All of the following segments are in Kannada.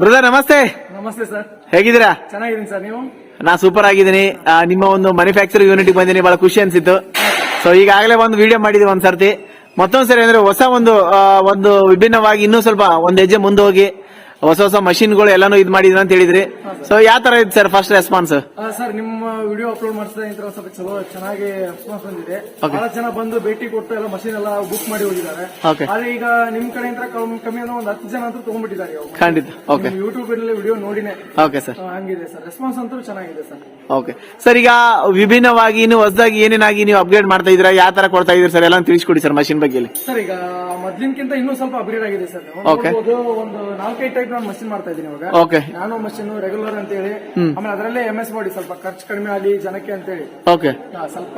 ಬ್ರದರ್ ನಮಸ್ತೆ. ನಮಸ್ತೆ ಸರ್. ಹೇಗಿದ್ದೀರಾ? ಚೆನ್ನಾಗಿದ್ದೀನಿ ಸರ್ ನೀವು? ನಾ ಸೂಪರ್ ಆಗಿದ್ದೀನಿ. ನಿಮ್ಮ ಒಂದು ಮ್ಯಾನುಫ್ಯಾಕ್ಚರ್ ಯೂನಿಟ್ ಬಂದಿನಿ ಬಹಳ ಖುಷಿ ಅನ್ಸಿತ್ತು. ಸೊ ಈಗಾಗಲೇ ಒಂದು ವಿಡಿಯೋ ಮಾಡಿದ್ವಿ ಒಂದ್ಸರ್ತಿ. ಮತ್ತೊಂದ್ಸರಿ ಮತ್ತೊಂದ್ ಸರಿ ಅಂದ್ರೆ ಹೊಸ ಒಂದು ಒಂದು ವಿಭಿನ್ನವಾಗಿ ಇನ್ನೂ ಸ್ವಲ್ಪ ಒಂದು ಹೆಜ್ಜೆ ಮುಂದೆ ಹೋಗಿ ಹೊಸ ಹೊಸ ಮಷಿನ್ಗಳು ಎಲ್ಲಾನು ಇದ್ ಮಾಡಿದ್ರ ಅಂತ ಹೇಳಿದ್ರಿ. ಸೊ ಯಾವ ತರ ಇದೆ ಸರ್ ಫಸ್ಟ್ ರೆಸ್ಪಾನ್ಸ್ ಸರ್ ನಿಮ್ಮ ವಿಡಿಯೋ ಅಪ್ಲೋಡ್ ಮಾಡ್ತಾ ನಂತರ ಸ್ವಲ್ಪ ಚಲೋ ಚೆನ್ನಾಗಿ ರೆಸ್ಪಾನ್ಸ್ ಬಂದಿದೆ. ಬಹಳ ಜನ ಬಂದು ಭೇಟಿ ಕೊಟ್ಟು ಎಲ್ಲ ಮಷಿನ್ ಎಲ್ಲ ಬುಕ್ ಮಾಡಿ ಹೋಗಿದ್ದಾರೆ. ಆದ್ರೆ ಈಗ ನಿಮ್ ಕಡೆ ಕಮ್- ಕಮ್ಮಿ ಅಂದ್ರೆ ಒಂದು ಹತ್ತು ಜನ ಅಂತೂ ತಗೊಂಡ್ಬಿಟ್ಟಿದ್ದಾರೆ. ಖಂಡಿತ. ಓಕೆ ಯೂಟ್ಯೂಬ್ ಅಲ್ಲಿ ವಿಡಿಯೋ ನೋಡಿನೇ. ಓಕೆ ಸರ್ ಹಂಗಿದೆ ಸರ್. ರೆಸ್ಪಾನ್ಸ್ ಅಂತೂ ಚೆನ್ನಾಗಿದೆ ಸರ್. ಓಕೆ ಸರ್ ಈಗ ವಿಭಿನ್ನವಾಗಿ ಇನ್ನು ಹೊಸದಾಗಿ ಏನೇನಾಗಿ ನೀವು ಅಪ್ಗ್ರೇಡ್ ಮಾಡ್ತಾ ಇದ್ರ ಯಾವ ತರ ಕೊಡ್ತಾ ಇದ್ರಿ ಸರ್? ಎಲ್ಲ ತಿಳಿಸ್ಕೊಡಿ ಸರ್ ಮಷಿನ್ ಬಗ್ಗೆ ಸರ್ ಈಗ ಮೊದ್ಲಿನ್ಕಿಂತ ಇನ್ನೂ ಸ್ವಲ್ಪ ಅಪ್ಗ್ರೇಡ್ ಆಗಿದೆ ಸರ್. ಒಂದು ನಾಲ್ಕೈದು ಟೈಪ್ ನಾನು ಮಷಿನ್ ಮಾಡ್ತಾ ಇದ್ದೀನಿ ಇವಾಗ. ಓಕೆ ನಾನು ಮಷಿನ್ ರೆಗ್ಯುಲರ್ ಅಂತ ಹೇಳಿ ಆಮೇಲೆ ಅದರಲ್ಲೇ ಎಂ ಎಸ್ ಮಾಡಿ ಸ್ವಲ್ಪ ಖರ್ಚು ಕಡಿಮೆ ಆಗಲಿ ಜನಕ್ಕೆ ಅಂತ ಹೇಳಿ ಓಕೆ ಸ್ವಲ್ಪ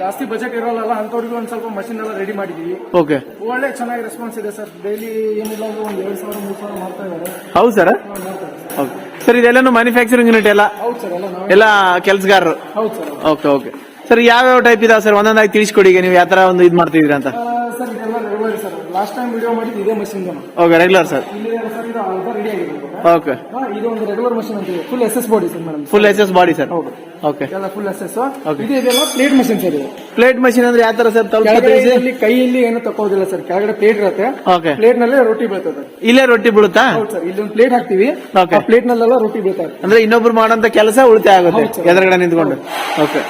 ಜಾಸ್ತಿ ಬಜೆಟ್ ಇರೋಲ್ಲ ಅಂತವ್ರಿಗೆ ಒಂದ್ ಸ್ವಲ್ಪ ಮಷಿನ್ ಎಲ್ಲ ರೆಡಿ ಮಾಡಿದೀವಿ. ಓಕೆ ಒಳ್ಳೆ ಚೆನ್ನಾಗಿ ರೆಸ್ಪಾನ್ಸ್ ಇದೆ ಸರ್. ಡೈಲಿ ಏನಿಲ್ಲ ಅಂದ್ರೆ ಒಂದ್ ಎರಡ್ ಸಾವಿರ ಮೂರ್ ಸಾವಿರ ಮಾಡ್ತಾ ಇದ್ದಾರೆ. ಹೌದು ಸರ್. ಓಕೆ ಸರ್ ಇದೆಲ್ಲಾನು ಮ್ಯಾನುಫ್ಯಾಕ್ಚರಿಂಗ್ ಯೂನಿಟ್ ಎಲ್ಲ? ಹೌದು ಸರ್ ಎಲ್ಲ ನಾವು. ಎಲ್ಲ ಕೆಲಸಗಾರರು? ಹೌದು ಸರ್ ಓಕೆ ಓಕೆ ಸರ್ ಯಾವ್ಯಾವ ಟೈಪ್ ಇದಾವೆ ಸರ್ ಒಂದೊಂದಾಗಿ ತಿಳಿಸ್ಕೊಡಿ ಈಗ ನೀವು ಯಾವ ತರ ಒಂದು ಇದು ಮಾಡ್ತಿದ್ರಿ ಅಂತ ಸರ್ ಇದೆಲ್ಲ regular sir last time video ಮಾಡಿದ್ದು ಇದೇ machine okay regular sir ready ಆಗಿದೆ ಓಕೆ ಇದು ಒಂದು ರೆಗ್ಯುಲರ್ ಮಷಿನ್ ಅಂತ full S S body sir madam full S S body sir ಹೌದು. ಓಕೆ ಎಲ್ಲ ಫುಲ್ ಎಸ್ ಎಸ್. ಇದು ಇದೆಲ್ಲ ಪ್ಲೇಟ್ ಮಷಿನ್ ಸರ್ ಇದು. ಪ್ಲೇಟ್ ಮಷಿನ್ ಅಂದ್ರೆ ಯಾವ ತರ ಸರ್ ಇಲ್ಲಿ ಕೈಯಲ್ಲಿ ಏನು ತಕ್ಕೋದಿಲ್ಲ ಸರ್ ಕೆಳಗಡೆ ಪ್ಲೇಟ್ ಇರುತ್ತೆ. ಓಕೆ ಪ್ಲೇಟ್ ನಲ್ಲೇ ರೊಟ್ಟಿ ಬೀಳ್ತದೆ. ಇಲ್ಲೇ ರೊಟ್ಟಿ ಬೀಳುತ್ತಾ? ಸರ್ ಇಲ್ಲಿ ಒಂದು ಪ್ಲೇಟ್ ಹಾಕ್ತಿವಿ. ಆ ಪ್ಲೇಟ್ ನಲ್ಲೆಲ್ಲ ರೊಟ್ಟಿ ಬೀಳ್ತಾರೆ ಅಂದ್ರೆ ಇನ್ನೊಬ್ರು ಮಾಡೋಂತ ಕೆಲಸ ಉಳಿತಾಯ ಆಗುತ್ತೆ. ಎದುರುಗಡೆ ನಿಂತ್ಕೊಂಡು. ಓಕೆ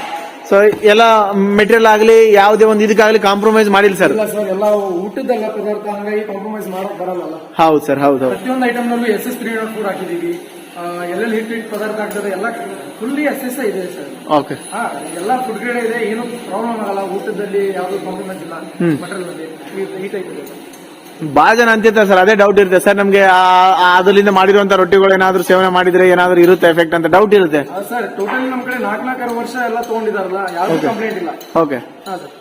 ಸೊ ಎಲ್ಲ ಮೆಟೀರಿಯಲ್ ಆಗಲಿ ಯಾವುದೇ ಒಂದು ಇದಕ್ಕಾಗಲಿ ಕಾಂಪ್ರಮೈಸ್ ಮಾಡಿಲ್ಲ ಸರ್ ಇಲ್ಲ ಸರ್ ಎಲ್ಲ ಊಟದೆಲ್ಲ ಪದಾರ್ಥ ಹಂಗಾಗಿ ಕಾಂಪ್ರಮೈಸ್ ಮಾಡಕ್ ಬರಲ್ಲ. ಹೌದು ಸರ್ ಹೌದು ಹೌದು. ಪ್ರತಿಯೊಂದು ಐಟಮ್ ನಲ್ಲೂ S S three nought four ಹಾಕಿದೀವಿ ಆ, ಎಲ್ಲೆಲ್ಲಿ ಹಿಟ್ ಹಿಟ್ ಪದಾರ್ಥ ಆಗ್ತದೆ ಎಲ್ಲ ಫುಲ್ಲಿ ಎಸ್ ಎಸ್ ಇದೆ ಸರ್ ಓಕೆ ಹಾ ಎಲ್ಲ ಫುಡ್ ಗ್ರೇಡ್ ಇದೆ ಏನು ಪ್ರಾಬ್ಲಮ್ ಆಗಲ್ಲ. ಊಟದಲ್ಲಿ ಯಾವ್ದು ಕಾಂಪ್ರಮೈಸ್ ಇಲ್ಲ ಮಟೀರಿಯಲ್ ಅಲ್ಲಿ. ಈ- ಈ ಟೈಪ್ ಇದೆ. ಬಹಳ ಜನ ಅಂತಿರ್ತಾರೆ ಸರ್ ಅದೇ ಡೌಟ್ ಇರುತ್ತೆ. ಸರ್ ನಮಗೆ ಅದರಿಂದ ಮಾಡಿರುವಂತ ರೊಟ್ಟಿಗಳು ಏನಾದ್ರು ಸೇವನೆ ಮಾಡಿದ್ರೆ ಏನಾದ್ರು ಇರುತ್ತೆ ಎಫೆಕ್ಟ್ ಅಂತ ಡೌಟ್ ಇರುತ್ತೆ. ಸರ್ ಟೋಟಲಿ ನಮ್ ಕಡೆ ನಾಲ್ಕು ನಾಲ್ಕಾರು ವರ್ಷ ಎಲ್ಲ ತಗೊಂಡಿದಾರಲ್ಲ ಯಾವ್ದು ಕಂಪ್ಲೇಂಟ್ ಇಲ್ಲ. ಓಕೆ ಹಾ ಸರ್.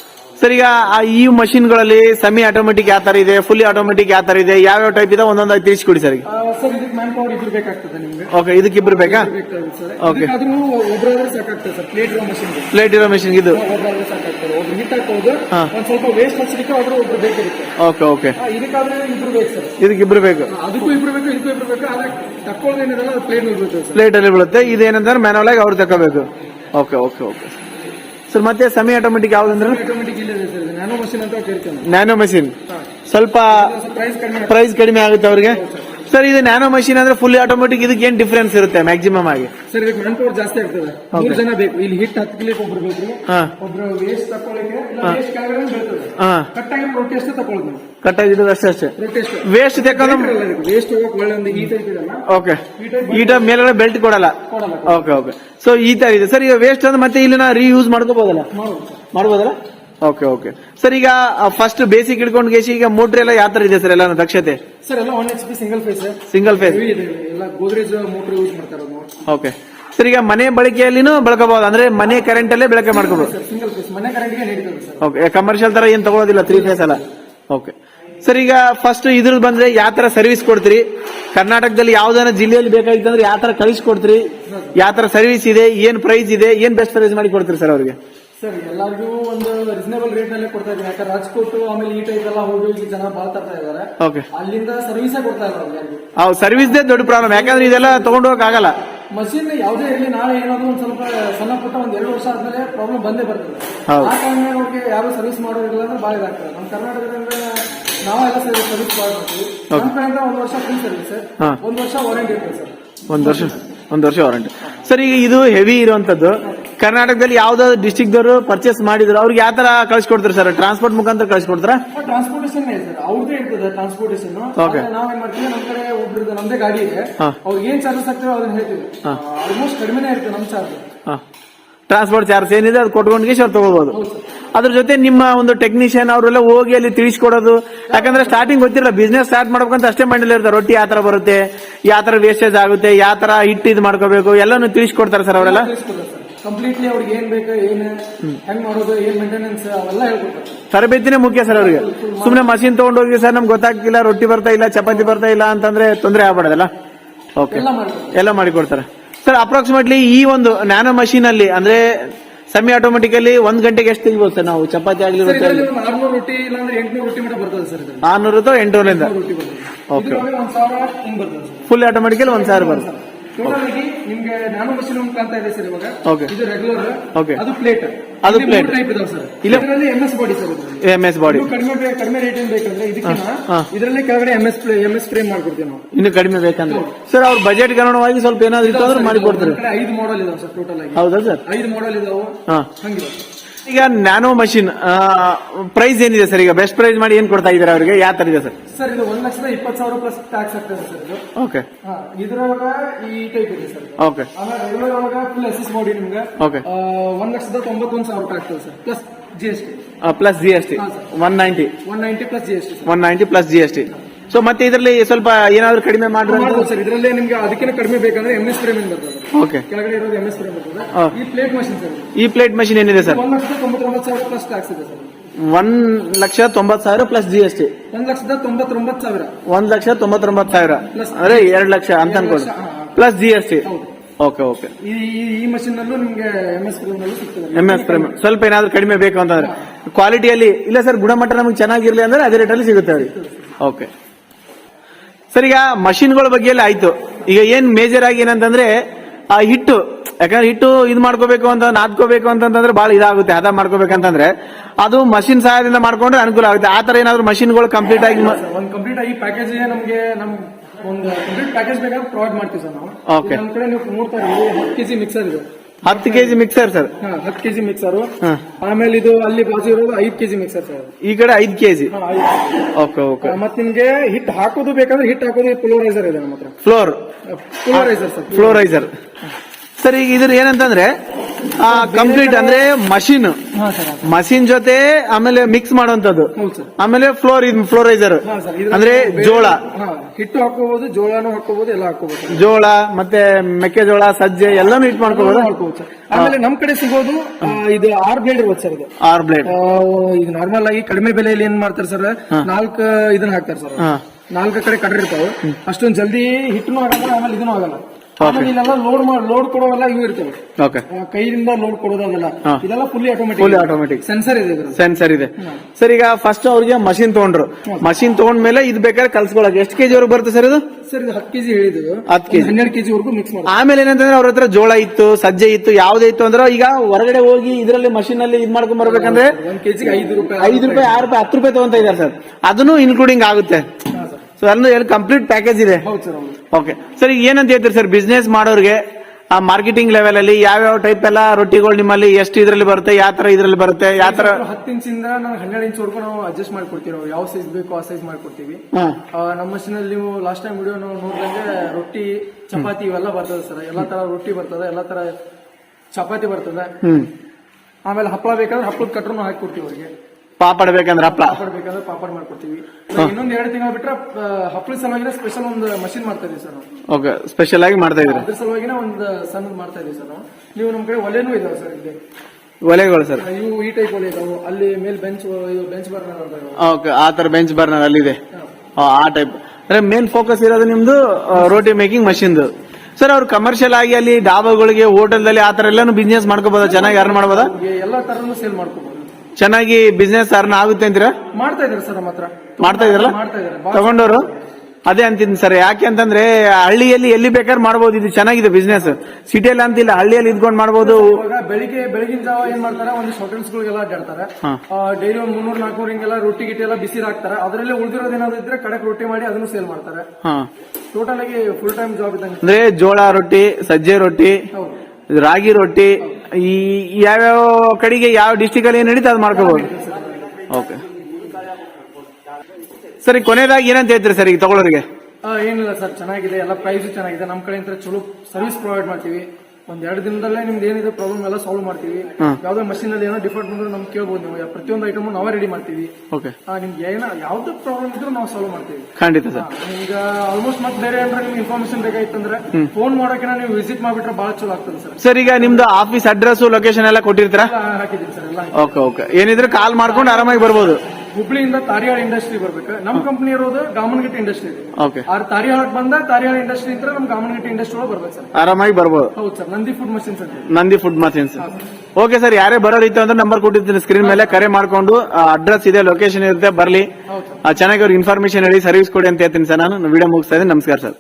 ಸರ್ ಈಗ ಆ ಈ ಮಷಿನ್ಗಳಲ್ಲಿ ಸೆಮಿ ಆಟೋಮೆಟಿಕ್ ಯಾವ ತರ ಇದೆ ಫುಲ್ಲಿ ಆಟೋಮೆಟಿಕ್ ಯಾವ ತರ ಇದೆ ಯಾವ ಟೈಪ್ ಇದೆ ಒಂದೊಂದಾಗಿ ತಿಳಿಸ್ಕೊಡಿ ಸರ್ ಈಗ. ಆ, ಸರ್ ಇದಕ್ಕೆ ಮ್ಯಾನ್ ಪವರ್ ಇಬ್ರು ಬೇಕಾಗ್ತದೆ ನಿಮ್ಗೆ. ಓಕೆ ಇದಕ್ಕಿಬ್ರು ಬೇಕಾ? ಬೇಕಾಗುತ್ತೆ ಸರ್. Okay. ಇದಕ್ಕಾದ್ರೂ ಒಬ್ಬರಾದ್ರೆ ಸಾಕಾಗ್ತದೆ ಸರ್ ಪ್ಲೇಟ್ ಇರೋ ಮಷಿನ್ ಪ್ಲೇಟ್ ಇರೋ ಮೆಷಿನ್ ಇದು. ಒಬ್ಬರಾದ್ರೆ ಸಾಕಾಗ್ತದೆ. ಒಬ್ರು ಹಿಟ್ ಹಾಕೋದು ಒಂದ್ ಸ್ವಲ್ಪ ವೇಸ್ಟ್ ಹಚ್ಚಲಿಕ್ಕೆ ಆದ್ರೂ ಒಬ್ರು ಬೇಕಿರುತ್ತೆ ಓಕೆ ಓಕೆ ಆ, ಇದಕ್ಕಾದ್ರೆ ಇಬ್ರು ಬೇಕು ಸರ್. ಇದಕ್ಕಿಬ್ರು ಬೇಕು. ಅದಕ್ಕೂ ಇಬ್ರು ಬೇಕು ಇದಕ್ಕೂ ಇಬ್ರು ಬೇಕು ಆದ್ರೆ ತಕ್ಕೊಳ್ಳೋದೇನಿದೆಲ್ಲ ಅದು ಪ್ಲೇಟ್ ಸರ್. ಪ್ಲೇಟ್ ಅಲ್ಲಿ ಬೀಳುತ್ತೆ. ಇದೇನಂದ್ರೆ ಮ್ಯಾನುವಲ್ ಆಗಿ ಅವ್ರು ತಗೋಬೇಕು ಓಕೆ ಓಕೆ ಓಕೆ ಸರ್ ಮತ್ತೆ ಸೆಮಿ ಆಟೋಮೆಟಿಕ್ ಯಾವ್ದಂದ್ರೆ ಆಟೋಮೆಟಿಕ್ ಇಲ್ಲ ಸರ್ ನ್ಯಾನೋ ಮಷಿನ್ ಅಂತ. ನ್ಯಾನೋ ಮೆಷಿನ್ ಸ್ವಲ್ಪ ಪ್ರೈಸ್ ಕಡಿಮೆ ಆಗುತ್ತೆ. ಅವ್ರಿಗೆ? ಸರ್ ಇದು ನ್ಯಾನೋ ಮಷಿನ್ ಅಂದ್ರೆ ಫುಲ್ ಆಟೋಮೆಟಿಕ್ ಇದಕ್ಕೆ ಏನ್ ಡಿಫ್ರೆನ್ಸ್ ಇರುತ್ತೆ ಮ್ಯಾಕ್ಸಿಮಮ್ ಆಗಿ? ಸರ್ ಇದಕ್ಕೆ ಮ್ಯಾನ್ ಪವರ್ ಜಾಸ್ತಿ ಆಗ್ತದೆ. ಮೂರು ಜನ ಬೇಕು. ಇಲ್ಲಿ ಹಿಟ್ ಹತ್ಲಿಕ್ಕೆ ಒಬ್ರು ಬೇಕು. ಒಬ್ರು ವೇಸ್ಟ್ ತಕೊಳ್ಳಿಕ್ಕೆ ವೇಸ್ಟ್ ಕೆಳಗಡೆ ಬೀಳ್ತದೆ. ಕಟ್ ಕಟ್ಟಾಗಿ ರೊಟ್ಟಿ ಅಷ್ಟೇ ಕಟ್ಟಾಗಿ ಇಡೋದು ಅಷ್ಟೇ ಅಷ್ಟೇ. ವೇಸ್ಟ್ ತೆಕ್ಕೊಂಡು ವೇಸ್ಟ್ ಹೋಗಕ್ ಒಳ್ಳೆ ಒಂದು ಈ ಟೈಪ್ ಇದೆಲ್ಲ ಓಕೆ ಈಟ ಮೇಲ್ಗಡೆ ಬೆಲ್ಟ್ ಕೊಡಲ್ಲ. ಓಕೆ ಓಕೆ ಸೊ ಈ ತರ ಇದೆ. ಸರ್ ಈಗ ವೇಸ್ಟ್ ಅಂದ್ರೆ ಮತ್ತೆ ಇಲ್ಲಿ ನಾ ರೀಯೂಸ್ ಮಾಡ್ಕೋಬಹುದಲ್ಲ ಮಾಡ್ಬೋದು ಮಾಡ್ಬೋದಲ್ಲ? ಓಕೆ ಓಕೆ ಸರ್ ಈಗ ಫಸ್ಟ್ ಬೇಸಿಕ್ ಹಿಡ್ಕೊಂಡು ಗೇಸಿ ಈಗ ಮೋಟ್ರ್ ಎಲ್ಲ ಯಾವ ತರ ಇದೆ ಸರ್ ಎಲ್ಲ ದಕ್ಷತೆ? ಸರ್ ಎಲ್ಲ one H P single phase single phase ಎಲ್ಲ ಗೋದ್ರೇಜ್ ಮೋಟರ್ ಯೂಸ್ ಮಾಡ್ತಾರೆ ಓಕೆ ಸರ್ ಈಗ ಮನೆ ಬಳಕೆಯಲ್ಲಿನೂ ಬೆಳಕಬಹುದು ಅಂದ್ರೆ ಮನೆ ಕರೆಂಟ್ ಅಲ್ಲೇ ಬೆಳಕೆ ಮಾಡ್ಕೋಬಹುದು ಸಿಂಗಲ್ ಫೇಸ್ ಮನೆ ಸರ್ ಓಕೆ ಕಮರ್ಷಿಯಲ್ ತರ ಏನ್ ತಗೊಳ್ಳೋದಿಲ್ಲ ತ್ರೀ ಫೇಸ್ ಅಲ್ಲ. ಓಕೆ ಸರ್ ಈಗ ಫಸ್ಟ್ ಇದ್ರ ಬಂದ್ರೆ ಯಾವ ತರ ಸರ್ವಿಸ್ ಕೊಡ್ತೀರಿ? ಕರ್ನಾಟಕದಲ್ಲಿ ಯಾವ್ದಾನ ಜಿಲ್ಲೆಯಲ್ಲಿ ಬೇಕಾಗಿತ್ತಂದ್ರೆ ಯಾವ ತರ ಕಳಿಸ್ಕೊಡ್ತೀರಿ? ಯಾವ ತರ ಸರ್ವಿಸ್ ಇದೆ ಏನ್ ಪ್ರೈಸ್ ಇದೆ ಏನ್ ಬೆಸ್ಟ್ ಸರ್ವಿಸ್ ಮಾಡಿ ಕೊಡ್ತೀರಿ ಸರ್ ಅವ್ರಿಗೆ? ಸರ್ ಎಲ್ಲರಿಗೂ ಒಂದು ರೀಸನೇಬಲ್ ರೇಟ್ನಲ್ಲಿ ಕೊಡ್ತಾ ಇದ್ದೀನಿ ಯಾಕಂದ್ರೆ ರಾಜ್ಕೋಟ್ ಆಮೇಲೆ ಈ ಟೈಪ್ ಎಲ್ಲ ಹೋಗಿ ಹೋಗಿ ಜನ ಬಾಳ ತರ್ತಾ ಇದ್ದಾರೆ. ಓಕೆ ಅಲ್ಲಿಂದ ಸರ್ವಿಸ್ ಕೊಡ್ತಾ ಇಲ್ಲ ಸರ್ವಿಸ್ ಯಾರಿಗೂ. ಹೌದು ಸರ್ವಿಸ್ದೇ ದೊಡ್ಡ ಪ್ರಾಬ್ಲಮ್ ಯಾಕಂದ್ರೆ ಇದೆಲ್ಲ ತಗೊಂಡು ಹೋಗಕ್ಕಾಗಲ್ಲ ಮಷಿನ್ ಯಾವುದೇ ಇರಲಿ ನಾಳೆ ಏನಾದ್ರು ಒಂದ್ ಸ್ವಲ್ಪ ಸಣ್ಣ ಪುಟ್ಟ ಒಂದ್ ಎರಡು ವರ್ಷ ಆದ್ಮೇಲೆ ಪ್ರಾಬ್ಲಮ್ ಬಂದೇ ಬರ್ತದೆ. ಹೌದು. ಆ ಟೈಮ್ ಅವ್ರಿಗೆ ಯಾರು ಸರ್ವಿಸ್ ಮಾಡೋದಿಲ್ಲ ಅಂದ್ರೆ ಬಾಳ ಇದಾಗ್ತದೆ ನಮ್ಮ ಕರ್ನಾಟಕದಿಂದ ನಾವೆಲ್ಲ ಸರ್ವಿಸ್ ಸರ್ವಿಸ್ ಮಾಡ್ತೀವಿ. ನಮ್ಮ ಕಡೆಯಿಂದ ಒಂದ್ ವರ್ಷ ಫ್ರೀ ಸರ್ವಿಸ್ ಹಾ. ಒಂದ್ ವರ್ಷ ವಾರಂಟಿ ಇರ್ತದೆ ಸರ್. ಒಂದ್ ವರ್ಷ ಒಂದ್ ವರ್ಷ ವಾರಂಟಿ ಸರ್ ಈಗ ಇದು ಹೆವಿ ಇರುವಂತದ್ದು ಕರ್ನಾಟಕದಲ್ಲಿ ಯಾವ್ದಾದ್ರು ಡಿಸ್ಟಿಕ್ ದವರು ಪರ್ಚೇಸ್ ಮಾಡಿದ್ರು. ಅವ್ರಿಗೆ ಯಾವ ತರ ಕಳಿಸ್ಕೊಡ್ತಾರೆ ಸರ್ ಟ್ರಾನ್ಸ್ಪೋರ್ಟ್ ಮುಖಾಂತರ ಕಳಿಸ್ಕೊಡ್ತಾರ? ಟ್ರಾನ್ಸ್ಪೋರ್ಟೇಷನ್ ಸರ್ ಇರ್ತದೆ. ನಾವೇನ್ ಮಾಡ್ತೀವಿ ನಮ್ ಕಡೆ ಒಬ್ರದ್ದು ನಮ್ದೇ ಗಾಡಿ ಇದೆ. ಹಾ. ಅವ್ರಿಗೆ ಏನ್ ಚಾರ್ಜಸ್ ಆಗ್ತದೆ ಅದನ್ನ ಹೇಳ್ತೀವಿ. ಆಲ್ಮೋಸ್ಟ್ ಕಡಿಮೆನೇ ಇರ್ತದೆ ನಮ್ ಚಾರ್ಜ್ ಟ್ರಾನ್ಸ್ಪೋರ್ಟ್ ಚಾರ್ಜ್ ಏನಿದೆ ಅದು ಕೊಟ್ಕೊಂಡು ಸರ್ ತಗೋಬಹುದು ಹೌದು ಅದ್ರ ಜೊತೆ ನಿಮ್ಮ ಒಂದು ಟೆಕ್ನಿಷಿಯನ್ ಅವರೆಲ್ಲ ಹೋಗಿ ಅಲ್ಲಿ ತಿಳಿಸ್ಕೊಡೋದು. ಯಾಕಂದ್ರೆ ಸ್ಟಾರ್ಟಿಂಗ್ ಗೊತ್ತಿರಲ್ಲ ಬಿಸ್ನೆಸ್ ಸ್ಟಾರ್ಟ್ ಮಾಡ್ಬೇಕಂತ ಅಷ್ಟೇ ಮೈಂಡಲ್ಲಿ ಇರ್ತಾರೆ. ರೊಟ್ಟಿ ಯಾವ ತರ ಬರುತ್ತೆ ಯಾವ ತರ ವೇಸ್ಟೇಜ್ ಆಗುತ್ತೆ ಯಾವ ತರ ಹಿಟ್ಟು ಇದು ಮಾಡ್ಕೋಬೇಕು ಎಲ್ಲಾನು ತಿಳಿಸ್ಕೊಡ್ತಾರೆ ಸರ್ ಅವರೆಲ್ಲ. ಕಂಪ್ಲೀಟ್ಲಿ ಅವ್ರಿಗೆ ಏನ್ ಬೇಕು ಏನ್ ಹೆಂಗ್ ಮಾಡೋದು ಏನ್ ಮೇಂಟೆನೆನ್ಸ್ ಅವೆಲ್ಲ ಹೇಳ್ಕೊಡ್ತಾರೆ. ತರಬೇತಿನೇ ಮುಖ್ಯ ಸರ್ ಅವ್ರಿಗೆ. ಸುಮ್ನೆ ಮಷಿನ್ ತಗೊಂಡೋಗಿ ಸರ್ ನಮ್ಗೆ ಗೊತ್ತಾಗ್ತಿಲ್ಲ ರೊಟ್ಟಿ ಬರ್ತಾ ಇಲ್ಲ ಚಪಾತಿ ಬರ್ತಾ ಇಲ್ಲ ಅಂತಂದ್ರೆ ತೊಂದರೆ ಆಗ್ಬಾರ್ದಲ್ಲ ಓಕೆ ಎಲ್ಲ ಮಾಡಿಕೊಡ್ತಾರೆ. ಸರ್ ಅಪ್ರಾಕ್ಸಿಮೇಟ್ಲಿ ಈ ಒಂದು ನ್ಯಾನೋ ಮಷೀನ್ ಅಲ್ಲಿ ಅಂದ್ರೆ ಸೆಮಿ ಆಟೋಮೆಟಿಕ್ ಅಲ್ಲಿ ಒಂದ್ ಗಂಟೆಗೆ ಎಷ್ಟು ತೆಗಿಬೋದು ಸರ್ ನಾವು? ಚಪಾತಿ ಆಗ್ಲಿ ಆರ್ನೂರು ರೊಟ್ಟಿ ಇಲ್ಲಾಂದ್ರೆ ಎಂಟ್ನೂರು ರೊಟ್ಟಿ ಮಟ್ಟ ಬರ್ತದೆ ಸರ್ ಇದರಲ್ಲಿ. ಆರ್ನೂರು ಅಥವಾ ಎಂಟುನೂರಿಂದ ಓಕೆ ಫುಲ್ ಆಟೋಮೆಟಿಕಲ್ ಒಂದ್ ಸಾವಿರ ಬರುತ್ತೆ. ಟೋಟಲ್ ಆಗಿ ನಿಮ್ಗೆ ನಾನು ಮಷಿನ್ ಅಂತ ಇದೆ ಸರ್ ಇವಾಗ. Okay. ಇದು ರೆಗ್ಯುಲರ್ Okay. ಅದು ಪ್ಲೇಟ್ ಅದು plate. ಟೈಪ್ ಇದಾವೆ ಸರ್. ಇಲ್ಲ- ಇದರಲ್ಲಿ M S body sir. M S body ಕಡಿಮೆ ಬೇ- ಕಡಿಮೆ ರೇಟ್ ಏನ್ ಬೇಕಂದ್ರೆ ಇದಕ್ಕಿಂತ ಹಾ. ಇದರಲ್ಲಿ ಕೆಳಗಡೆ M S M S frame ಮಾಡ್ಕೊಡ್ತೀವಿ ನಾವು. ಇನ್ನು ಕಡಿಮೆ ಬೇಕಂದ್ರೆ. ಸರ್ ಅವ್ರ ಬಜೆಟ್ ಗಣವಾಗಿ ಸ್ವಲ್ಪ ಏನಾದ್ರು ಇತ್ತು ಅಂದ್ರೆ ಮಾಡಿ ಕೊಡ್ತಾರೆ. ಐದು ಮಾಡೆಲ್ ಇದಾವೆ ಸರ್ ಟೋಟಲ್ ಆಗಿ. ಹೌದಾ ಸರ್? ಐದು ಮಾಡೆಲ್ ಇದಾವೆ. ಹಾ. ಹಂಗಿದಾವೆ ಈಗ ನ್ಯಾನೋ ಮಷಿನ್ ಪ್ರೈಸ್ ಏನಿದೆ ಸರ್? ಈಗ ಬೆಸ್ಟ್ ಪ್ರೈಸ್ ಮಾಡಿ ಏನ್ ಕೊಡ್ತಾ ಇದ್ದಾರೆ ಅವರಿಗೆ? ಯಾವ ತರ ಇದೆ ಸರ್? ಸರ್ ಇದು ಒಂದ್ ಲಕ್ಷದ ಇಪ್ಪತ್ತು ಸಾವಿರ ಪ್ಲಸ್ ಟ್ಯಾಕ್ಸ್ ಆಗ್ತದೆ ಸರ್ ಇದು. ಓಕೆ. ಹಾ, ಇದ್ರೊಳಗ ಈ ಟೈಪ್ ಇದೆ ಸರ್ ಓಕೆ. ಆಮೇಲೆ ರೆಗ್ಯುಲರ್ ಒಳಗ ಫುಲ್ ಎಸ್ ಎಸ್ ಮಾಡಿ ನಿಮ್ಗೆ. ಓಕೆ. ಆ, ಒಂದ್ ಲಕ್ಷದ ತೊಂಬತ್ತೊಂದು ಸಾವಿರ ರೂಪಾಯಿ ಆಗ್ತದೆ sir plus G S T plus G S T ಹಾ, one ninety one ninety plus G S T one ninety plus G S T so ಮತ್ತೆ ಇದರಲ್ಲಿ ಸ್ವಲ್ಪ ಏನಾದ್ರು ಕಡಿಮೆ ಮಾಡ್ಬೋದು ಸರ್. ಇದರಲ್ಲೇ ನಿಮ್ಗೆ ಅದಕ್ಕಿಂತ ಕಡಿಮೆ ಬೇಕಂದ್ರೆ ಎಂ ಎಸ್ ಫ್ರೇಮ್ ಬರ್ತದೆ. ಓಕೆ ಕೆಳಗಡೆ ಇರೋದು ಎಂ ಎಸ್ ಫ್ರೇಮ್ ಬರ್ತದೆ. ಹಾ. ಈ ಪ್ಲೇಟ್ ಮಷಿನ್ ಸರ್. ಈ ಪ್ಲೇಟ್ ಮಷಿನ್ ಏನಿದೆ ಸರ್? ಒಂದ್ ಲಕ್ಷದ ತೊಂಬತ್ತೊಂಬತ್ತು ಸಾವಿರ ಪ್ಲಸ್ ಟ್ಯಾಕ್ಸ್ ಇದೆ ಸರ್. ಒನ್ ಲಕ್ಷ ತೊಂಬತ್ ಸಾವಿರ ಪ್ಲಸ್ ಜಿ ಎಸ್ ಟಿ ಒಂದ್ ಲಕ್ಷದ ತೊಂಬತ್ತೊಂಬತ್ತು ಸಾವಿರ. ಒಂದ್ ಲಕ್ಷ ತೊಂಬತ್ತೊಂಬತ್ತು ಸಾವಿರ. Plus- ಅಂದ್ರೆ ಎರಡ್ ಲಕ್ಷ ಅಂತ ಅನ್ಕೊಂಡು ಲಕ್ಷ, ಹಾ. ಪ್ಲಸ್ ಜಿ ಎಸ್ ಟಿ ಹೌದು. ಓಕೆ ಓಕೆ ಈ ಈ- ಈ ಮಷಿನ್ ನಲ್ಲೂ ನಿಮ್ಗೆ ಎಂ ಎಸ್ ಫ್ರೇಮ್ ನಲ್ಲೂ ಸಿಗ್ತದೆ. ಎಂ ಎಸ್ ಪ್ರೇಮ್ ಸ್ವಲ್ಪ ಏನಾದ್ರು ಕಡಿಮೆ ಬೇಕು ಅಂತಂದ್ರೆ. ಕ್ವಾಲಿಟಿಯಲ್ಲಿ ಇಲ್ಲ ಸರ್ ಗುಣಮಟ್ಟ ನಮಗೆ ಚೆನ್ನಾಗಿರ್ಲಿ ಅಂದ್ರೆ ಅದೇ ರೇಟಲ್ಲಿ ಸಿಗುತ್ತೆ ಅವ್ರಿಗೆ ಓಕೆ ಸರ್ ಈಗ ಮಷಿನ್ಗಳ ಬಗ್ಗೆ ಎಲ್ಲ ಆಯ್ತು. ಈಗ ಏನ್ ಮೇಜರ್ ಆಗಿ ಏನಂತಂದ್ರೆ ಆ ಹಿಟ್ಟು ಯಾಕಂದ್ರೆ ಹಿಟ್ಟು ಇದು ಮಾಡ್ಕೋಬೇಕು ಅಂತ ನಾದ್ಕೋಬೇಕು ಅಂತಂದ್ರೆ ಬಹಳ ಇದಾಗುತ್ತೆ ಹದ ಮಾಡ್ಕೋಬೇಕಂತಂದ್ರೆ ಅದು ಮಷಿನ್ ಸಹಾಯದಿಂದ ಮಾಡ್ಕೊಂಡ್ರೆ ಅನುಕೂಲ ಆಗುತ್ತೆ. ಆ ತರ ಏನಾದ್ರು ಮಷಿನ್ಗಳು ಕಂಪ್ಲೀಟ್ ಆಗಿ ಒಂದು ಕಂಪ್ಲೀಟ್ ಆಗಿ ಪ್ಯಾಕೇಜ್ ನಮ್ಗೆ ನಮ್ ಒಂದು ಕಂಪ್ಲೀಟ್ ಪ್ಯಾಕೇಜ್ ಬೇಕಾದ್ರೆ ಪ್ರೊವೈಡ್ ಮಾಡ್ತೀವಿ ಸರ್ ನಾವು. Okay. ಈಗ ನಮ್ ಕಡೆ ನೀವು ನೋಡ್ತಾ ಇದ್ದೀವಿ ಹತ್ತು ಕೆಜಿ ಮಿಕ್ಸರ್ ಇದೆ. ಹತ್ತು ಕೆಜಿ ಮಿಕ್ಸರ್ ಸರ್ ಹತ್ತು ಕೆಜಿ ಮಿಕ್ಸರ್. ಆಮೇಲೆ ಇದು ಅಲ್ಲಿ ಬಾಜು ಇರೋದು ಐದು ಕೆಜಿ ಮಿಕ್ಸರ್ ಸರ್ ಈ ಕಡೆ ಐದು ಕೆಜಿ. ಜಿ. Okay okay. ಮತ್ತೆ ಮತ್ತ್ ನಿಮ್ಗೆ ಹಿಟ್ ಹಾಕೋದು ಬೇಕಂದ್ರೆ ಹಿಟ್ ಹಾಕೋದು ಫ್ಲೋರೈಸರ್ ಇದೆ ನಮ್ಮ ಹತ್ರ. Flour flourizer sir flourizer sir ಈಗ ಇದ್ರ ಏನಂತಂದ್ರೆ ಕಂಪ್ಲೀಟ್ ಅಂದ್ರೆ ಮಷಿನ್ ಮಷಿನ್ ಜೊತೆ ಆಮೇಲೆ ಮಿಕ್ಸ್ ಮಾಡುವಂತದ್ದು ಆಮೇಲೆ ಫ್ಲೋರ್ ಫ್ಲೋರೈಸರ್ ಅಂದ್ರೆ ಜೋಳ. ಹಿಟ್ಟು ಹಾಕೋಬಹುದು ಜೋಳಾನೂ ಹಾಕೋಬಹುದು ಎಲ್ಲ ಹಾಕೋಬಹುದು ಜೋಳ ಮತ್ತೆ ಮೆಕ್ಕೆಜೋಳ ಸಜ್ಜೆ ಎಲ್ಲಾನು ಇಟ್ ಮಾಡ್ಕೋಬಹುದು ಆಮೇಲೆ ನಮ್ ಕಡೆ ಸಿಗೋದು ಇದು ಆರ್ ಬ್ಲೇಡ್ ಇರುತ್ತೆ ಸರ್ ಇದು. ಆರ್ ಬ್ಲೇಡ್ ಈಗ ನಾರ್ಮಲ್ ಆಗಿ ಕಡಿಮೆ ಬೆಲೆಯಲ್ಲಿ ಏನ್ ಮಾಡ್ತಾರೆ ಸರ್ ನಾಲ್ಕು ಇದನ್ನ ಹಾಕ್ತಾರೆ ಸರ್. ನಾಲ್ಕ ನಾಲ್ಕು ಕಡೆ ಕಡ್ರಿ ಇರ್ತಾವೆ. ಅಷ್ಟೊಂದು ಜಲ್ದಿ ಹಿಟ್ಟು ಆಗಲ್ಲ ಆಮೇಲೆ ಇದನ್ನು ಆಗಲ್ಲ. ಆಮೇಲೆ ಇಲ್ಲೆಲ್ಲ ಲೋಡ್ ಮಾಡಿ ಲೋಡ್ ಕೊಡೋವೆಲ್ಲ ಇವು ಇರ್ತವೆ. ಓಕೆ ಆ, ಕೈಯಿಂದ ಲೋಡ್ ಕೊಡೋದು ಅದೆಲ್ಲ ಹಾ. ಇದೆಲ್ಲ fully full automatic automatic sensor ಇದೆ ಇದ್ರಲ್ಲಿ. ಸೆನ್ಸರ್ ಇದೆ. ಸರ್ ಈಗ ಫಸ್ಟ್ ಅವ್ರಿಗೆ ಮಷಿನ್ ತಗೊಂಡ್ರು. ಮಷಿನ್ ತಗೊಂಡ್ಮೇಲೆ ಇದು ಬೇಕಾದ್ರೆ ಕಲ್ಸ್ಕೊಳಕ್ ಎಷ್ಟು ಕೆಜಿ ವರೆಗೂ ಬರುತ್ತೆ ಸರ್ ಇದು? ಸರ್ ಇದು ಹತ್ತು ಕೆಜಿ ಹೇಳಿದ್ರು ಹತ್ತು ಕೆಜಿ ಹನ್ನೆರಡು ಕೆಜಿ ವರೆಗೂ ಮಿಕ್ಸ್ ಮಾಡಿ ಆಮೇಲೆ ಏನಂತಂದ್ರೆ ಅವ್ರ ಹತ್ರ ಜೋಳ ಇತ್ತು ಸಜ್ಜೆ ಇತ್ತು ಯಾವ್ದೇ ಇತ್ತು ಅಂದ್ರೆ ಈಗ ಹೊರಗಡೆ ಹೋಗಿ ಇದರಲ್ಲಿ ಮಷಿನ್ ಅಲ್ಲಿ ಇದ್ ಮಾಡ್ಕೊಂಡ್ ಬರ್ಬೇಕಂದ್ರೆ ಒಂದ್ ಕೆಜಿಗೆ ಐದು ರೂಪಾಯಿ ಐದು ರೂಪಾಯಿ. ಆರು ರೂಪಾಯಿ ಹತ್ತು ರೂಪಾಯಿ ತಗೊಂತ ಇದಾರೆ ಸರ್ ಅದನ್ನು ಇನ್ಕ್ಲೂಡಿಂಗ್ ಆಗುತ್ತೆ. ಸೊ ಅಲ್ಲಿ ಏನು ಕಂಪ್ಲೀಟ್ ಪ್ಯಾಕೇಜ್ ಇದೆ? ಹೌದು ಸರ್ ಓಕೆ ಸರ್ ಈಗ ಏನಂತ ಹೇಳ್ತೀರಿ ಸರ್ ಬಿಸ್ನೆಸ್ ಮಾಡೋರಿಗೆ ಆ ಮಾರ್ಕೆಟಿಂಗ್ ಲೆವೆಲ್ ಅಲ್ಲಿ ಯಾವ್ಯಾವ ಟೈಪ್ ಎಲ್ಲ ರೊಟ್ಟಿಗಳು ನಿಮ್ಮಲ್ಲಿ ಎಷ್ಟು ಇದ್ರಲ್ಲಿ ಬರುತ್ತೆ ಯಾವ ತರ ಇದ್ರಲ್ಲಿ ಬರುತ್ತೆ ಯಾವ ತರ? ಹತ್ತು ಇಂಚಿಂದ ನಾವು ಹನ್ನೆರಡು ಇಂಚ್ ವರ್ಗೂ ನಾವು ಅಡ್ಜಸ್ಟ್ ಮಾಡ್ಕೊಡ್ತೀವಿ ನಾವು. ಯಾವ ಸೈಜ್ ಬೇಕು ಆ ಸೈಜ್ ಮಾಡ್ಕೊಡ್ತೀವಿ. ನಮ್ಮ ಮಷಿನಲ್ಲಿ ನೀವು ಲಾಸ್ಟ್ ಟೈಮ್ ವಿಡಿಯೋ ನಾವು ನೋಡಿದಂಗೆ ರೊಟ್ಟಿ ಚಪಾತಿ ಇವೆಲ್ಲ ಬರ್ತದೆ ಸರ್. ಎಲ್ಲಾ ತರ ರೊಟ್ಟಿ ಬರ್ತದೆ ಎಲ್ಲಾ ತರ ಚಪಾತಿ ಬರ್ತದೆ. ಆಮೇಲೆ ಹಪ್ಪಳ ಬೇಕಾದ್ರೆ ಹಪ್ಪಳದ ಕಟ್ರು ಹಾಕಿ ಕೊಡ್ತೀವಿ ಅವ್ರಿಗೆ. ಪಾಪಡ್ ಬೇಕಂದ್ರೆ ಹಪ್ಳ. ಪಾಪಡ್ ಮಾಡ್ಕೊಡ್ತೀವಿ. ಇನ್ನೊಂದ್ ಎರಡು ತಿಂಗಳು ಬಿಟ್ರೆ ಹಪ್ಪಳ ಸಲುವಾಗಿನ ಸ್ಪೆಷಲ್ ಒಂದು ಮಷಿನ್ ಮಾಡ್ತಾ ಇದೀವಿ ಸರ್ ಓಕೆ ಸ್ಪೆಷಲ್ ಆಗಿ ಮಾಡ್ತಾ ಇದ್ರಿ ಅದ್ರ ಸಲುವಾಗಿನ ಒಂದು ಸಣ್ಣ ಮಾಡ್ತಾ ಇದೀವಿ ಸರ್ ನಾವು. ನೀವು ನಮ್ ಕಡೆ ಒಲೆನೂ ಇದಾವೆ ಸರ್ ಇಲ್ಲಿ ಒಲೆಗಳು ಸರ್? ಇವು ಈ ಟೈಪ್ ಒಲೆ ಇದಾವೆ. ಅಲ್ಲಿ ಮೇಲೆ ಬೆಂಚ್ ಬೆಂಚ್ ಬರ್ನರ್ ಓಕೆ ಆ ತರ ಬೆಂಚ್ ಬರ್ನರ್ ಅಲ್ಲಿದೆ. ಆ, ಆ ಟೈಪ್ ಅಂದ್ರೆ ಮೇನ್ ಫೋಕಸ್ ಇರೋದು ನಿಮ್ದು ರೋಟಿ ಮೇಕಿಂಗ್ ಮಷಿನ್ದು ಸರ್ ಅವ್ರು ಕಮರ್ಷಿಯಲ್ ಆಗಿ ಅಲ್ಲಿ ಡಾಬಾಗಳಿಗೆ ಹೋಟೆಲ್ದಲ್ಲಿ ಆ ತರ ಎಲ್ಲಾನು ಬಿಸ್ನೆಸ್ ಮಾಡ್ಕೋಬೋದಾ? ಚೆನ್ನಾಗಿ ಅರ್ನ್ ಮಾಡ್ಬೋದಾ? ನಿಮ್ಗೆ ಎಲ್ಲಾ ತರನು ಸೇಲ್ ಮಾಡ್ಕೋಬಹುದು ಚೆನ್ನಾಗಿ ಬಿಸ್ನೆಸ್ ಅರ್ನ್ ಆಗುತ್ತೆ ಅಂತೀರಾ? ಮಾಡ್ತಾ ಇದಾರೆ ಸರ್ ನಮ್ಮ ಹತ್ರ. ಮಾಡ್ತಾ ಇದ್ರಲ್ಲ ಮಾಡ್ತಾ ಇದಾರೆ ತಗೊಂಡವರು? ಅದೇ ಅಂತೀನಿ ಸರ್. ಯಾಕೆ ಅಂತಂದ್ರೆ ಹಳ್ಳಿಯಲ್ಲಿ ಎಲ್ಲಿ ಬೇಕಾದ್ರೆ ಮಾಡ್ಬೋದು. ಇದು ಚೆನ್ನಾಗಿದೆ ಬಿಸ್ನೆಸ್ ಸಿಟಿಯಲ್ಲಿ ಅಂತಿಲ್ಲ ಹಳ್ಳಿಯಲ್ಲಿ ಇದ್ಕೊಂಡು ಮಾಡ್ಬೋದು. ಇವಾಗ ಬೆಳಿಗ್ಗೆ ಬೆಳಗಿನ ಜಾವ ಏನ್ ಮಾಡ್ತಾರೆ? ಒಂದಿಷ್ಟು ಹೋಟೆಲ್ಸ್ ಗಳಿಗೆಲ್ಲ ಅಡ್ಡಾಡ್ತಾರೆ. ಡೈಲಿ ಒಂದ್ ಮುನ್ನೂರ್ ನಾಲ್ಕೂರ್ ಹಿಂಗೆಲ್ಲ ರೊಟ್ಟಿ ಗಿಟ್ಟಿ ಎಲ್ಲ ಬಿಸಿ ಹಾಕ್ತಾರೆ ಅದರಲ್ಲಿ ಉಳಿದಿರೋದು ಏನಾದ್ರು ಇದ್ರೆ ಕಡೆಗೆ ರೊಟ್ಟಿ ಮಾಡಿ ಅದನ್ನು ಸೇಲ್ ಮಾಡ್ತಾರೆ. ಹಾ. ಟೋಟಲ್ ಆಗಿ ಫುಲ್ ಟೈಮ್ ಜಾಬ್ ಇದ್ದಂಗೆ. ಅಂದ್ರೆ ಜೋಳ ರೊಟ್ಟಿ ಸಜ್ಜೆ ರೊಟ್ಟಿ ಹೌದು. ರಾಗಿ ರೊಟ್ಟಿ ಈ ಯಾವ್ಯಾವ ಕಡೆಗೆ ಯಾವ ಡಿಸ್ಟಿಕ್ ಅಲ್ಲಿ ನಡೀತ ನಡೀತಾ ಅದು ಮಾಡ್ಕೋಬಹುದು ಓಕೆ. ಸರಿ ಕೊನೆಯದಾಗಿ ಏನಂತ ಹೇಳ್ತೀರಿ ಸರ್ ಈಗ ತಗೊಳ್ಳೋರಿಗೆ? ಆ, ಏನಿಲ್ಲ ಸರ್ ಚೆನ್ನಾಗಿದೆ. ಎಲ್ಲ ಪ್ರೈಸ್ ಚೆನ್ನಾಗಿದೆ. ನಮ್ಮ ಕಡೆಯಿಂದ ಚಲೋ ಸರ್ವಿಸ್ ಪ್ರೊವೈಡ್ ಮಾಡ್ತೀವಿ. ಒಂದ್ ಎರಡು ದಿನದಲ್ಲೇ ನಿಮ್ದು ಏನಿದೆ ಪ್ರಾಬ್ಲಮ್ ಎಲ್ಲ ಸಾಲ್ವ್ ಮಾಡ್ತೀವಿ. ಯಾವ್ದೋ ಮಷಿನ್ ಅಲ್ಲಿ ಏನೋ ಡಿಫಾಲ್ಟ್ ಬಂದ್ರೆ ನಮ್ಗೆ ಕೇಳ್ಬೋದು ನೀವು. ಪ್ರತಿಯೊಂದು ಐಟಮ್ ನಾವೇ ರೆಡಿ ಮಾಡ್ತೀವಿ. ಓಕೆ ನಿಮ್ಗೆ ಏನೋ ಯಾವ್ದು ಪ್ರಾಬ್ಲಮ್ ಇದ್ರೂ ನಾವು ಸಾಲ್ವ್ ಮಾಡ್ತೀವಿ. ಖಂಡಿತ ಸರ್. ಈಗ ಆಲ್ಮೋಸ್ಟ್ ಮತ್ತೆ ಬೇರೆ ಅಂದ್ರೆ ನಿಮ್ಗೆ ಇನ್ಫಾರ್ಮೇಶನ್ ಬೇಕಾಗಿತ್ತಂದ್ರೆ ಫೋನ್ ಮಾಡೋಕೆ ನೀವು ವಿಸಿಟ್ ಮಾಡ್ಬಿಟ್ರೆ ಬಹಳ ಚಲೋ ಆಗ್ತದೆ ಸರ್. ಸರ್ ಈಗ ನಿಮ್ದು ಆಫೀಸ್ ಅಡ್ರೆಸ್ ಲೊಕೇಶನ್ ಎಲ್ಲ ಕೊಟ್ಟಿರ್ತೀರಾ? ಹಾಕಿದ್ದೀನಿ ಸರ್ ಎಲ್ಲ ಓಕೆ ಓಕೆ ಏನಿದ್ರೆ ಕಾಲ್ ಮಾಡ್ಕೊಂಡು ಆರಾಮಾಗಿ ಬರ್ಬೋದು. ಹುಬ್ಳಿಯಿಂದ ತಾರಿಯಾಳ ಇಂಡಸ್ಟ್ರಿ ಬರ್ಬೇಕು? ನಮ್ ಕಂಪನಿ ಇರೋದು ಗಾಮನಗಿಟ್ಟಿ ಇಂಡಸ್ಟ್ರಿ ಓಕೆ ಆ ತಾರಿಯಾಳಕ್ ಬಂದ ತಾರಿಯಾಳ ಇಂಡಸ್ಟ್ರಿ ಇದ್ರೆ ನಮ್ ಗಾಮನಗಿಟ್ಟಿ ಇಂಡಸ್ಟ್ರಿ ಒಳಗೆ ಬರ್ಬೇಕು ಸರ್. ಆರಾಮಾಗಿ ಬರ್ಬೋದು. ಹೌದು sir. Nandi food machines sir Nandi food machines sir. Okay sir ಯಾರೇ ಬರೋರಿತ್ತು ಅಂದ್ರೆ ನಂಬರ್ ಕೊಟ್ಟಿರ್ತೀನಿ ಸ್ಕ್ರೀನ್ ಮೇಲೆ ಕರೆ ಮಾಡ್ಕೊಂಡು ಅಡ್ರೆಸ್ ಇದೆ ಲೊಕೇಶನ್ ಇರುತ್ತೆ ಬರ್ಲಿ. ಚೆನ್ನಾಗಿ ಅವ್ರಿಗೆ ಇನ್ಫಾರ್ಮೇಶನ್ ಹೇಳಿ ಸರ್ವಿಸ್ ಕೊಡಿ ಅಂತ ಹೇಳ್ತೀನಿ ಸರ್ ನಾನು. ವಿಡಿಯೋ ಮುಗಿಸ್ತಾ ಇದ್ದೀನಿ. ನಮಸ್ಕಾರ ಸರ್.